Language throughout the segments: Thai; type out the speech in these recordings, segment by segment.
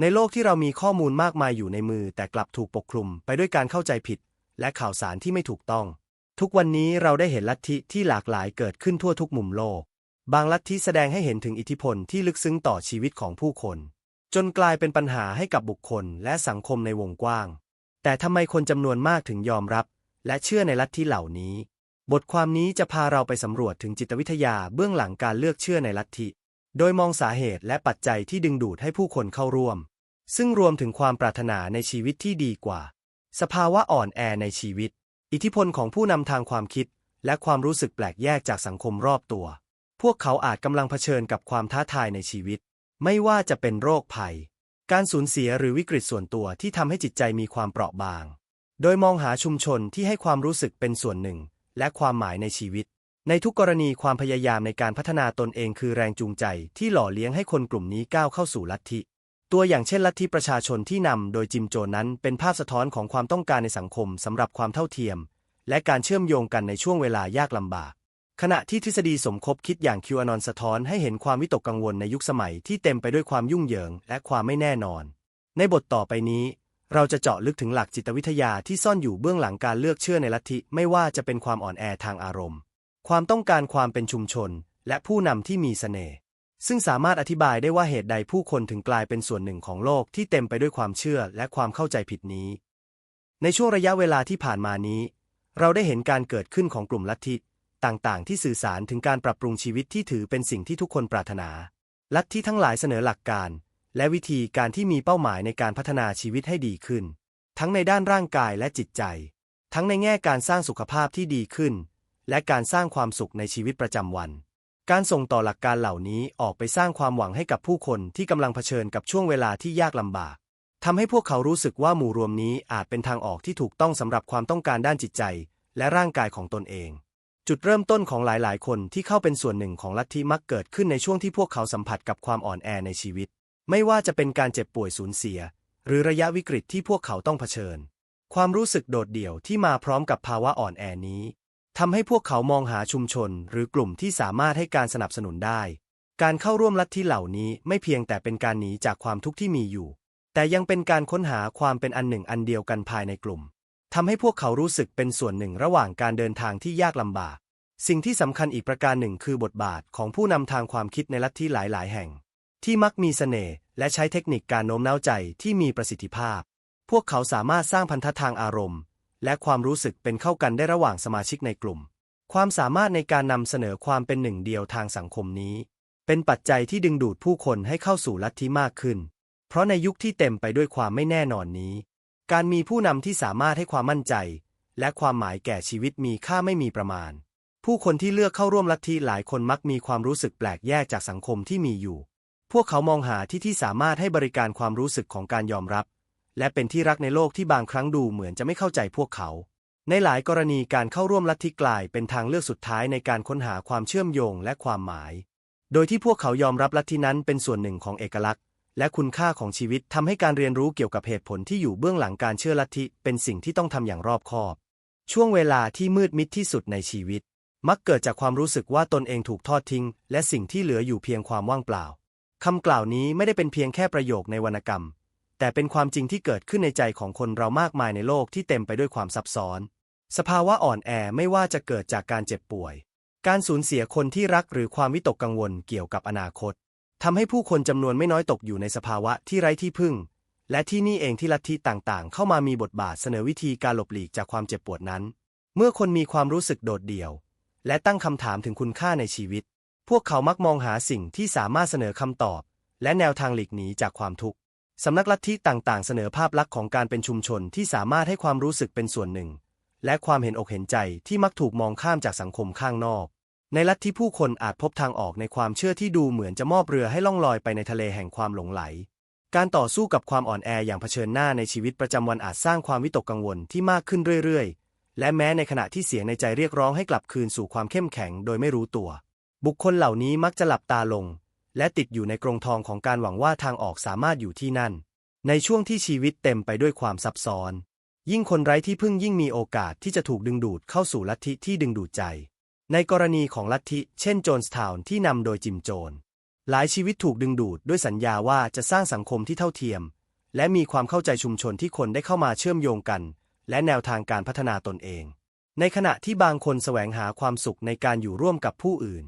ในโลกที่เรามีข้อมูลมากมายอยู่ในมือ แต่กลับถูกปกคลุมไปด้วยการเข้าใจผิด และข่าวสารที่ไม่ถูกต้อง ทุกวันนี้เราได้เห็นลัทธิที่หลากหลายเกิดขึ้นทั่วทุกมุมโลก บางลัทธิแสดงให้เห็นถึงอิทธิพลที่ลึกซึ้งต่อชีวิตของผู้คน จนกลายเป็นปัญหาให้กับบุคคลและสังคมในวงกว้าง แต่ทำไมคนจำนวนมากถึงยอมรับ และเชื่อในลัทธิเหล่านี้ บทความนี้จะพาเราไปสำรวจถึงจิตวิทยาเบื้องหลังการเลือกเชื่อในลัทธิ โดยมองสาเหตุและปัจจัยที่ดึงดูดให้ผู้คนเข้าร่วม ซึ่งรวมถึงความปรารถนาในชีวิตที่ดีกว่า สภาวะอ่อนแอในชีวิต อิทธิพลของผู้นำทางความคิด และความรู้สึกแปลกแยกจากสังคมรอบตัว พวกเขาอาจกำลังเผชิญกับความท้าทายในชีวิต ไม่ว่าจะเป็นโรคภัย การสูญเสียหรือวิกฤตส่วนตัวที่ทำให้จิตใจมีความเปราะบาง โดยมองหาชุมชนที่ให้ความรู้สึกเป็นส่วนหนึ่ง และความหมายในชีวิต ในทุกกรณีความพยายามในการพัฒนาตนเองคือแรงจูงใจที่หล่อเลี้ยงให้คนกลุ่มนี้ก้าวเข้าสู่ลัทธิ ตัวอย่างเช่นลัทธิประชาชนที่นำโดยจิมโจนนั้นเป็นภาพสะท้อนของความต้องการในสังคมสำหรับความเท่าเทียม และการเชื่อมโยงกันในช่วงเวลายากลำบาก ขณะที่ทฤษฎีสมคบคิดอย่างคิวอนอนสะท้อนให้เห็นความวิตกกังวลในยุคสมัยที่เต็มไปด้วยความยุ่งเหยิง และความไม่แน่นอน ในบทต่อไปนี้เราจะเจาะลึกถึงหลักจิตวิทยาที่ซ่อนอยู่เบื้องหลังการเลือกเชื่อในลัทธิ ไม่ว่าจะเป็นความอ่อนแอทางอารมณ์ ความต้องการความเป็นชุมชน และผู้นำที่มีเสน่ห์ ซึ่งสามารถอธิบายได้ว่าเหตุใดผู้คนถึงกลายเป็นส่วนหนึ่งของโลกที่เต็มไปด้วยความเชื่อและความเข้าใจผิดนี้ ในช่วงระยะเวลาที่ผ่านมานี้ เราได้เห็นการเกิดขึ้นของกลุ่มลัทธิต่างๆ ที่สื่อสารถึงการปรับปรุงชีวิตที่ถือเป็นสิ่งที่ทุกคนปรารถนา ลัทธิทั้งหลายเสนอหลักการ และวิธีการที่มีเป้าหมายในการพัฒนาชีวิตให้ดีขึ้น ทั้งในด้านร่างกายและจิตใจ ทั้งในแง่การสร้างสุขภาพที่ดีขึ้น และการสร้างความสุขในชีวิตประจำวัน การส่งต่อหลักการเหล่านี้ออกไปสร้างความหวังให้กับผู้คนที่กำลังเผชิญกับช่วงเวลาที่ยากลำบากทำให้พวกเขารู้สึกว่าหมู่รวมนี้อาจเป็นทางออกที่ถูกต้องสำหรับความต้องการด้านจิตใจ และร่างกายของตนเอง จุดเริ่มต้นของหลายๆ คนที่เข้าเป็นส่วนหนึ่งของลัทธิมักเกิดขึ้นในช่วงที่พวกเขาสัมผัสกับความอ่อนแอในชีวิต ไม่ว่าจะเป็นการเจ็บป่วยสูญเสีย หรือระยะวิกฤตที่พวกเขาต้องเผชิญ ความรู้สึกโดดเดี่ยวที่มาพร้อมกับภาวะอ่อนแอนี้ ทำให้พวกเขามองหาชุมชนหรือกลุ่มที่สามารถให้การสนับสนุนได้ การเข้าร่วมลัทธิเหล่านี้ไม่เพียงแต่เป็นการหนีจากความทุกข์ที่มีอยู่ แต่ยังเป็นการค้นหาความเป็นอันหนึ่งอันเดียวกันภายในกลุ่มทำให้พวกเขารู้สึกเป็นส่วนหนึ่งระหว่างการเดินทางที่ยากลำบาก สิ่งที่สำคัญอีกประการหนึ่งคือบทบาทของผู้นำทางความคิดในลัทธิหลาย ๆ แห่ง ที่มักมีเสน่ห์และใช้เทคนิคการโน้มน้าวใจที่มีประสิทธิภาพ พวกเขาสามารถสร้างพันธะทางอารมณ์ และความรู้สึกเป็นเข้ากันได้ระหว่างสมาชิกในกลุ่ม ความสามารถในการนำเสนอความเป็นหนึ่งเดียวทางสังคมนี้ เป็นปัจจัยที่ดึงดูดผู้คนให้เข้าสู่ลัทธิมากขึ้น เพราะในยุคที่เต็มไปด้วยความไม่แน่นอนนี้ การมีผู้นำที่สามารถให้ความมั่นใจ และความหมายแก่ชีวิตมีค่าไม่มีประมาณ ผู้คนที่เลือกเข้าร่วมลัทธิหลายคนมักมีความรู้สึกแปลกแยกจากสังคมที่มีอยู่ พวกเขามองหาที่ที่สามารถให้บริการความรู้สึกของการยอมรับ และเป็นที่รักในโลกที่บางครั้งดูเหมือนจะไม่เข้าใจพวกเขา ในหลายกรณีการเข้าร่วมลัทธิกลายเป็นทางเลือกสุดท้ายในการค้นหาความเชื่อมโยงและความหมาย โดยที่พวกเขายอมรับลัทธินั้นเป็นส่วนหนึ่งของเอกลักษณ์ และคุณค่าของชีวิตทำให้การเรียนรู้เกี่ยวกับเหตุผลที่อยู่เบื้องหลังการเชื่อลัทธิเป็นสิ่งที่ต้องทำอย่างรอบคอบ ช่วงเวลาที่มืดมิดที่สุดในชีวิต มักเกิดจากความรู้สึกว่าตนเองถูกทอดทิ้ง และสิ่งที่เหลืออยู่เพียงความว่างเปล่าคำกล่าวนี้ไม่ได้เป็นเพียงแค่ประโยคในวรรณกรรม แต่เป็นความจริงที่เกิดขึ้นในใจของคนเรามากมายในโลกที่เต็มไปด้วยความซับซ้อน สภาวะอ่อนแอไม่ว่าจะเกิดจากการเจ็บป่วย การสูญเสียคนที่รักหรือความวิตกกังวลเกี่ยวกับอนาคตทำให้ผู้คนจำนวนไม่น้อยตกอยู่ในสภาวะที่ไร้ที่พึ่ง และที่นี่เองที่ลัทธิต่างๆ เข้ามามีบทบาทเสนอวิธีการหลบหลีกจากความเจ็บปวดนั้น เมื่อคนมีความรู้สึกโดดเดี่ยว และตั้งคำถามถึงคุณค่าในชีวิต พวกเขามักมองหาสิ่งที่สามารถเสนอคำตอบ และแนวทางหลีกหนีจากความทุกข์ สำนักลัทธิต่างๆ เสนอภาพลักษณ์ของการเป็นชุมชนที่สามารถให้ความรู้สึกเป็นส่วนหนึ่ง และความเห็นอกเห็นใจที่มักถูกมองข้ามจากสังคมข้างนอก ในลัทธิผู้คนอาจพบทางออกในความเชื่อที่ดูเหมือนจะมอบเรือให้ล่องลอยไปในทะเลแห่งความหลงไหล การต่อสู้กับความอ่อนแออย่างเผชิญหน้าในชีวิตประจำวันอาจสร้างความวิตกกังวลที่มากขึ้นเรื่อยๆ และแม้ในขณะที่เสียงในใจเรียกร้องให้กลับคืนสู่ความเข้มแข็งโดยไม่รู้ตัว บุคคลเหล่านี้มักจะหลับตาลง และติดอยู่ในกรงทองของการหวังว่าทางออกสามารถอยู่ที่นั่น ในช่วงที่ชีวิตเต็มไปด้วยความซับซ้อน ยิ่งคนไร้ที่พึ่งยิ่งมีโอกาสที่จะถูกดึงดูดเข้าสู่ลัทธิที่ดึงดูดใจ ในกรณีของลัทธิเช่นโจนส์ทาวน์ที่นำโดยจิมโจน หลายชีวิตถูกดึงดูดด้วยสัญญาว่าจะสร้างสังคมที่เท่าเทียม และมีความเข้าใจชุมชนที่คนได้เข้ามาเชื่อมโยงกัน และแนวทางการพัฒนาตนเอง ในขณะที่บางคนแสวงหาความสุขในการอยู่ร่วมกับผู้อื่น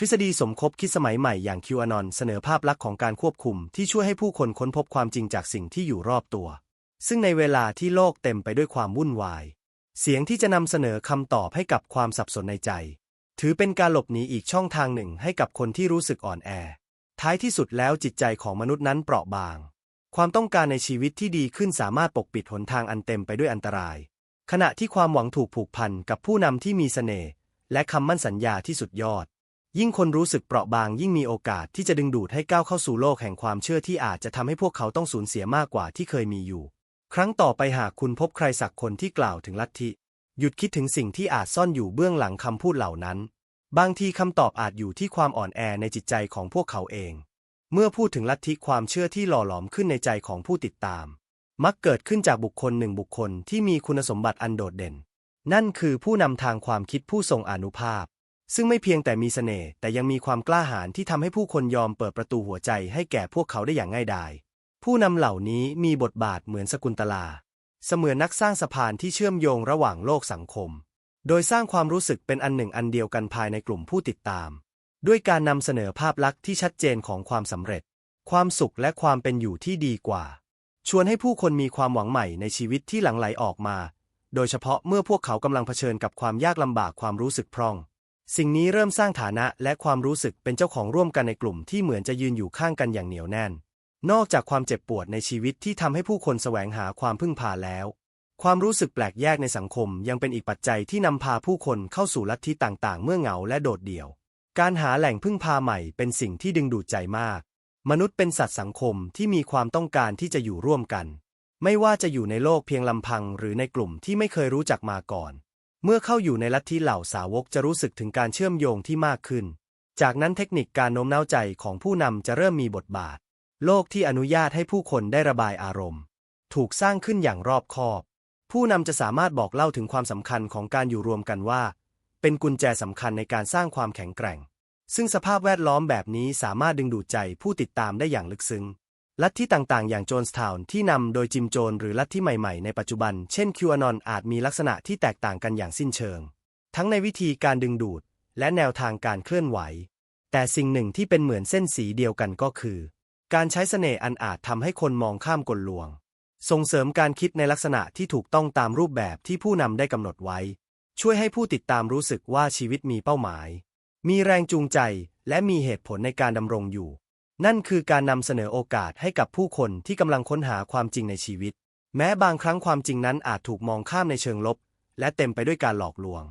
ทฤษฎีสมคบคิดสมัยใหม่อย่างคิวอนอนเสนอภาพลักษณ์ของการควบคุมที่ช่วยให้ผู้คนค้นพบความจริงจากสิ่งที่อยู่รอบตัว ซึ่งในเวลาที่โลกเต็มไปด้วยความวุ่นวาย เสียงที่จะนำเสนอคำตอบให้กับความสับสนในใจ ถือเป็นการหลบหนีอีกช่องทางหนึ่งให้กับคนที่รู้สึกอ่อนแอ ท้ายที่สุดแล้วจิตใจของมนุษย์นั้นเปราะบาง ความต้องการในชีวิตที่ดีขึ้นสามารถปกปิดหนทางอันเต็มไปด้วยอันตราย ขณะที่ความหวังถูกผูกพันกับผู้นำที่มีเสน่ห์และคำมั่นสัญญาที่สุดยอด ยิ่งคนรู้สึกเปราะบางยิ่งมีโอกาสที่จะดึงดูดให้ก้าวเข้าสู่โลกแห่งความเชื่อที่อาจจะทำให้พวกเขาต้องสูญเสียมากกว่าที่เคยมีอยู่ ครั้งต่อไปหากคุณพบใครสักคนที่กล่าวถึงลัทธิ หยุดคิดถึงสิ่งที่อาจซ่อนอยู่เบื้องหลังคำพูดเหล่านั้น บางทีคำตอบอาจอยู่ที่ความอ่อนแอในจิตใจของพวกเขาเอง เมื่อพูดถึงลัทธิความเชื่อที่หล่อหลอมขึ้นในใจของผู้ติดตาม มักเกิดขึ้นจากบุคคลหนึ่งบุคคลที่มีคุณสมบัติอันโดดเด่น นั่นคือผู้นำทางความคิดผู้ทรงอนุภาพ ซึ่งไม่เพียงแต่มีเสน่ห์แต่ยังมีความกล้าหาญที่ทำให้ผู้คนยอมเปิดประตูหัวใจให้แก่พวกเขาได้อย่างง่ายดาย ผู้นำเหล่านี้มีบทบาทเหมือนสกุลตลา เสมือนนักสร้างสะพานที่เชื่อมโยงระหว่างโลกสังคม โดยสร้างความรู้สึกเป็นอันหนึ่งอันเดียวกันภายในกลุ่มผู้ติดตาม ด้วยการนำเสนอภาพลักษณ์ที่ชัดเจนของความสำเร็จ ความสุขและความเป็นอยู่ที่ดีกว่า ชวนให้ผู้คนมีความหวังใหม่ในชีวิตที่หลั่งไหลออกมา โดยเฉพาะเมื่อพวกเขากำลังเผชิญกับความยากลำบากความรู้สึกพร่อง สิ่งนี้เริ่มสร้างฐานะและความรู้สึกเป็นเจ้าของร่วมกันในกลุ่มที่เหมือนจะยืนอยู่ข้างกันอย่างเหนียวแน่น นอกจากความเจ็บปวดในชีวิตที่ทำให้ผู้คนแสวงหาความพึ่งพาแล้ว ความรู้สึกแปลกแยกในสังคมยังเป็นอีกปัจจัยที่นำพาผู้คนเข้าสู่ลัทธิต่างๆ เมื่อเหงาและโดดเดี่ยว การหาแหล่งพึ่งพาใหม่เป็นสิ่งที่ดึงดูดใจมาก มนุษย์เป็นสัตว์สังคมที่มีความต้องการที่จะอยู่ร่วมกัน ไม่ว่าจะอยู่ในโลกเพียงลำพังหรือในกลุ่มที่ไม่เคยรู้จักมาก่อน เมื่อเข้าอยู่ในลัทธิเหล่าสาวกจะรู้สึกถึงการเชื่อมโยงที่มากขึ้น จากนั้นเทคนิคการโน้มน้าวใจของผู้นำจะเริ่มมีบทบาท โลกที่อนุญาตให้ผู้คนได้ระบายอารมณ์ ถูกสร้างขึ้นอย่างรอบคอบ ผู้นำจะสามารถบอกเล่าถึงความสำคัญของการอยู่รวมกันว่า เป็นกุญแจสำคัญในการสร้างความแข็งแกร่ง ซึ่งสภาพแวดล้อมแบบนี้สามารถดึงดูดใจผู้ติดตามได้อย่างลึกซึ้ง ลัทธิต่างๆ อย่างโจนส์ทาวน์ที่นำโดยจิมโจนหรือลัทธิใหม่ๆ ในปัจจุบัน เช่นคิวอานอนอาจมีลักษณะที่แตกต่างกันอย่างสิ้นเชิง ทั้งในวิธีการดึงดูด และแนวทางการเคลื่อนไหว แต่สิ่งหนึ่งที่เป็นเหมือนเส้นสีเดียวกันก็คือ การใช้เสน่ห์อันอาจทำให้คนมองข้ามกลลวง ส่งเสริมการคิดในลักษณะที่ถูกต้องตามรูปแบบที่ผู้นำได้กำหนดไว้ ช่วยให้ผู้ติดตามรู้สึกว่าชีวิตมีเป้าหมาย มีแรงจูงใจ และมีเหตุผลในการดำรงอยู่ นั่นคือการนำเสนอโอกาสให้กับผู้คนที่กำลังค้นหาความจริงในชีวิต แม้บางครั้งความจริงนั้นอาจถูกมองข้ามในเชิงลบ และเต็มไปด้วยการหลอกลวง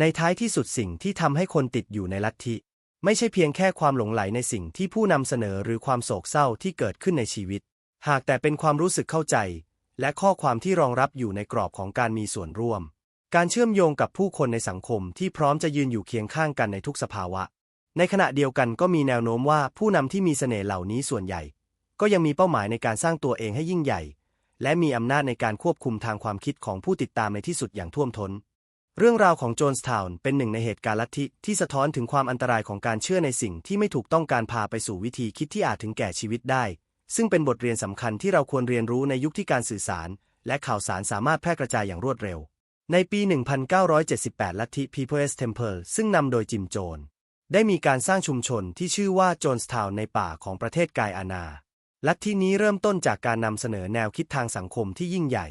ในท้ายที่สุดสิ่งที่ทำให้คนติดอยู่ในลัทธิ ไม่ใช่เพียงแค่ความหลงไหลในสิ่งที่ผู้นำเสนอหรือความโศกเศร้าที่เกิดขึ้นในชีวิต หากแต่เป็นความรู้สึกเข้าใจ และข้อความที่รองรับอยู่ในกรอบของการมีส่วนร่วม การเชื่อมโยงกับผู้คนในสังคมที่พร้อมจะยืนอยู่เคียงข้างกันในทุกสภาวะ ในขณะเดียวกันก็มีแนวโน้มว่าผู้นำที่มีเสน่ห์เหล่านี้ส่วนใหญ่ ก็ยังมีเป้าหมายในการสร้างตัวเองให้ยิ่งใหญ่ และมีอำนาจในการควบคุมทางความคิดของผู้ติดตามในที่สุดอย่างท่วมท้น เรื่องราวของโจนส์ทาวน์เป็นหนึ่งในเหตุการณ์ลัทธิที่สะท้อนถึงความอันตรายของการเชื่อในสิ่งที่ไม่ถูกต้องการพาไปสู่วิธีคิดที่อาจถึงแก่ชีวิตได้ ซึ่งเป็นบทเรียนสำคัญที่เราควรเรียนรู้ในยุคที่การสื่อสาร และข่าวสารสามารถแพร่กระจายอย่างรวดเร็ว ในปี 1978 ลัทธิ People's Temple ซึ่งนำโดยจิมโจน ได้มีการสร้างชุมชนที่ชื่อว่าโจนส์ทาวน์ในป่าของประเทศกายอานาลัทธินี้เริ่มต้นจากการนำเสนอแนวคิดทางสังคมที่ยิ่งใหญ่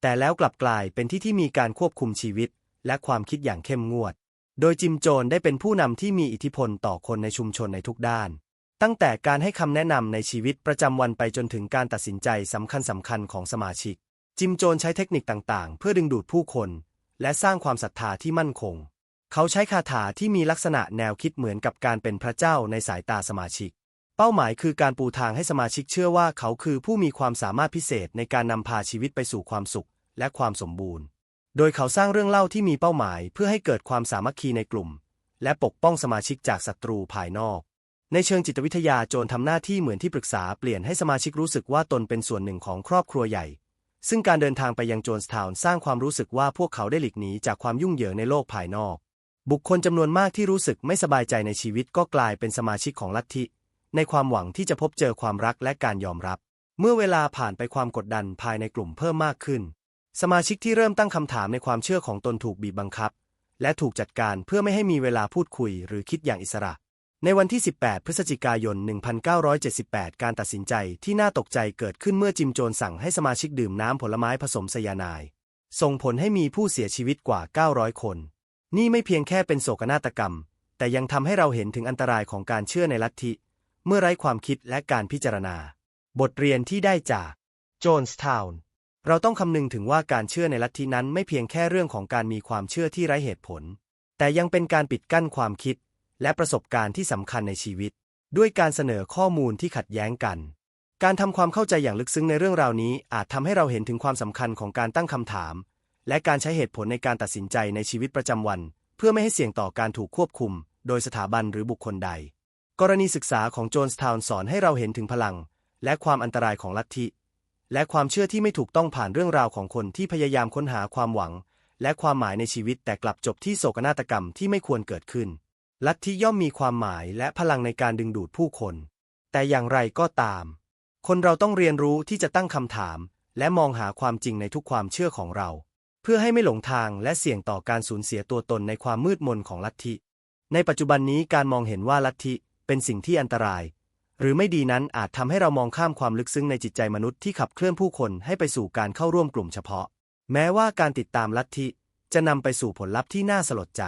แต่แล้วกลับกลายเป็นที่ที่มีการควบคุมชีวิต และความคิดอย่างเข้มงวด โดยจิมโจนได้เป็นผู้นำที่มีอิทธิพลต่อคนในชุมชนในทุกด้าน ตั้งแต่การให้คำแนะนำในชีวิตประจำวันไปจนถึงการตัดสินใจสำคัญสำคัญของสมาชิก จิมโจนใช้เทคนิคต่างๆ เพื่อดึงดูดผู้คน และสร้างความศรัทธาที่มั่นคง เขาใช้คาถาที่มีลักษณะแนวคิดเหมือนกับการเป็นพระเจ้าในสายตาสมาชิก เป้าหมายคือการปูทางให้สมาชิกเชื่อว่าเขาคือผู้มีความสามารถพิเศษในการนำพาชีวิตไปสู่ความสุขและความสมบูรณ์ โดยเขาสร้างเรื่องเล่าที่มีเป้าหมายเพื่อให้เกิดความสามัคคีในกลุ่ม และปกป้องสมาชิกจากศัตรูภายนอก ในเชิงจิตวิทยาโจรทำหน้าที่เหมือนที่ปรึกษาเปลี่ยนให้สมาชิกรู้สึกว่าตนเป็นส่วนหนึ่งของครอบครัวใหญ่ ซึ่งการเดินทางไปยังโจนส์ทาวน์สร้างความรู้สึกว่าพวกเขาได้หลีกหนีจากความยุ่งเหยิงในโลกภายนอก บุคคลจำนวนมากที่รู้สึกไม่สบายใจในชีวิตก็กลายเป็นสมาชิกของลัทธิ ในความหวังที่จะพบเจอความรักและการยอมรับ เมื่อเวลาผ่านไปความกดดันภายในกลุ่มเพิ่มมากขึ้น สมาชิกที่เริ่มตั้งคำถามในความเชื่อของตนถูกบีบบังคับ และถูกจัดการเพื่อไม่ให้มีเวลาพูดคุยหรือคิดอย่างอิสระ ในวันที่ 18 พฤศจิกายน 1978 การตัดสินใจที่น่าตกใจเกิดขึ้นเมื่อจิมโจนสั่งให้สมาชิกดื่มน้ำผลไม้ผสมไซยาไนด์ส่งผลให้มีผู้เสียชีวิตกว่า 900 คน นี่ไม่เพียงแค่เป็นโศกนาฏกรรม แต่ยังทำให้เราเห็นถึงอันตรายของการเชื่อในลัทธิ เมื่อไร้ความคิดและการพิจารณา บทเรียนที่ได้จากโจนส์ทาวน์เราต้องคำนึงถึงว่าการเชื่อในลัทธินั้นไม่เพียงแค่เรื่องของการมีความเชื่อที่ไร้เหตุผล แต่ยังเป็นการปิดกั้นความคิด และประสบการณ์ที่สำคัญในชีวิต ด้วยการเสนอข้อมูลที่ขัดแย้งกัน การทำความเข้าใจอย่างลึกซึ้งในเรื่องราวนี้อาจทำให้เราเห็นถึงความสำคัญของการตั้งคำถาม และการใช้เหตุผลในการตัดสินใจในชีวิตประจำวัน เพื่อไม่ให้เสี่ยงต่อการถูกควบคุม โดยสถาบันหรือบุคคลใด กรณีศึกษาของโจนส์ทาวน์สอนให้เราเห็นถึงพลัง และความอันตรายของลัทธิ และความเชื่อที่ไม่ถูกต้องผ่านเรื่องราวของคนที่พยายามค้นหาความหวัง และความหมายในชีวิตแต่กลับจบที่โศกนาฏกรรมที่ไม่ควรเกิดขึ้น ลัทธิย่อมมีความหมายและพลังในการดึงดูดผู้คน แต่อย่างไรก็ตาม คนเราต้องเรียนรู้ที่จะตั้งคำถาม และมองหาความจริงในทุกความเชื่อของเรา พื่อให้ไม่หลงทางและเสี่ยงต่อการสูญเสียตัวตนในความมืดมนของลัทธิ ในปัจจุบันนี้การมองเห็นว่าลัทธิเป็นสิ่งที่อันตราย หรือไม่ดีนั้นอาจทำให้เรามองข้ามความลึกซึ้งในจิตใจมนุษย์ที่ขับเคลื่อนผู้คนให้ไปสู่การเข้าร่วมกลุ่มเฉพาะ แม้ว่าการติดตามลัทธิจะนำไปสู่ผลลัพธ์ที่น่าสลดใจ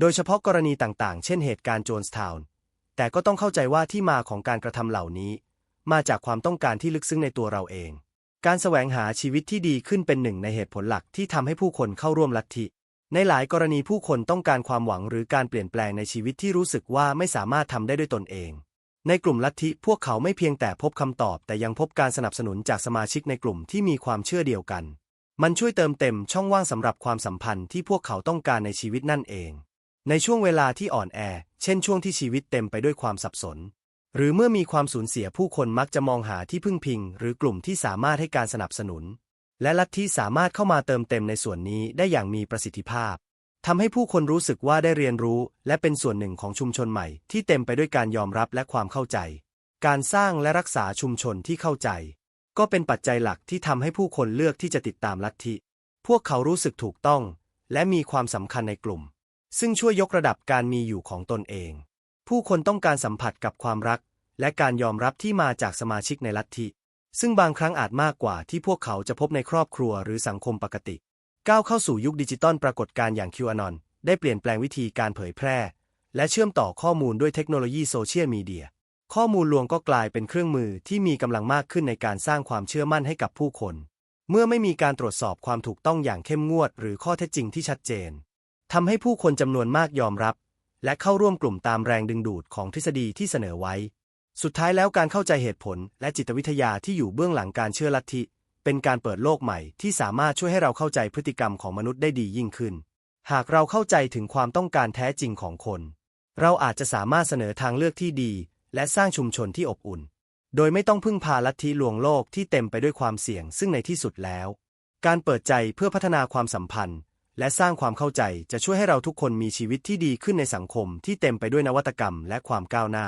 โดยเฉพาะกรณีต่างๆ เช่นเหตุการณ์โจนส์ทาวน์ แต่ก็ต้องเข้าใจว่าที่มาของการกระทำเหล่านี้ มาจากความต้องการที่ลึกซึ้งในตัวเราเอง การแสวงหาชีวิตที่ดีขึ้นเป็นหนึ่งในเหตุผลหลักที่ทำให้ผู้คนเข้าร่วมลัทธิ ในหลายกรณีผู้คนต้องการความหวังหรือการเปลี่ยนแปลงในชีวิตที่รู้สึกว่าไม่สามารถทำได้ด้วยตนเอง ในกลุ่มลัทธิพวกเขาไม่เพียงแต่พบคำตอบ แต่ยังพบการสนับสนุนจากสมาชิกในกลุ่มที่มีความเชื่อเดียวกัน มันช่วยเติมเต็มช่องว่างสำหรับความสัมพันธ์ที่พวกเขาต้องการในชีวิตนั่นเอง ในช่วงเวลาที่อ่อนแอ เช่นช่วงที่ชีวิตเต็มไปด้วยความสับสน หรือเมื่อมีความสูญเสียผู้คนมักจะมองหาที่พึ่งพิง หรือกลุ่มที่สามารถให้การสนับสนุน และลัทธิสามารถเข้ามาเติมเต็มในส่วนนี้ได้อย่างมีประสิทธิภาพทำให้ผู้คนรู้สึกว่าได้เรียนรู้ และเป็นส่วนหนึ่งของชุมชนใหม่ ที่เต็มไปด้วยการยอมรับและความเข้าใจ การสร้างและรักษาชุมชนที่เข้าใจ ก็เป็นปัจจัยหลักที่ทำให้ผู้คนเลือกที่จะติดตามลัทธิ พวกเขารู้สึกถูกต้อง และมีความสำคัญในกลุ่ม ซึ่งช่วยยกระดับการมีอยู่ของตนเอง ผู้คนต้องการสัมผัสกับความรัก และการยอมรับที่มาจากสมาชิกในลัทธิ ซึ่งบางครั้งอาจมากกว่าที่พวกเขาจะพบในครอบครัวหรือสังคมปกติ ก้าวเข้าสู่ยุคดิจิตอลปรากฏการ์อย่าง QAnon ได้เปลี่ยนแปลงวิธีการเผยแพร่ และเชื่อมต่อข้อมูลด้วยเทคโนโลยีโซเชียลมีเดีย ข้อมูลลวงก็กลายเป็นเครื่องมือที่มีกำลังมากขึ้นในการสร้างความเชื่อมั่นให้กับผู้คน เมื่อไม่มีการตรวจสอบความถูกต้องอย่างเข้มงวด หรือข้อเท็จจริงที่ชัดเจนทำให้ผู้คนจำนวนมากยอมรับ และเข้าร่วมกลุ่มตามแรงดึงดูดของทฤษฎีที่เสนอไว้ สุดท้ายแล้วการเข้าใจเหตุผลและจิตวิทยาที่อยู่เบื้องหลังการเชื่อลัทธิ เป็นการเปิดโลกใหม่ที่สามารถช่วยให้เราเข้าใจพฤติกรรมของมนุษย์ได้ดียิ่งขึ้น หากเราเข้าใจถึงความต้องการแท้จริงของคน เราอาจจะสามารถเสนอทางเลือกที่ดี และสร้างชุมชนที่อบอุ่น โดยไม่ต้องพึ่งพาลัทธิลวงโลกที่เต็มไปด้วยความเสี่ยง ซึ่งในที่สุดแล้ว การเปิดใจเพื่อพัฒนาความสัมพันธ์ และสร้างความเข้าใจจะช่วยให้เราทุกคนมีชีวิตที่ดีขึ้นในสังคมที่เต็มไปด้วยนวัตกรรมและความก้าวหน้า